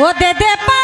ও দে দে পাল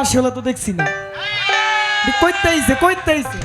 বাসি হলো তো দেখছি না। কইতে আইছে।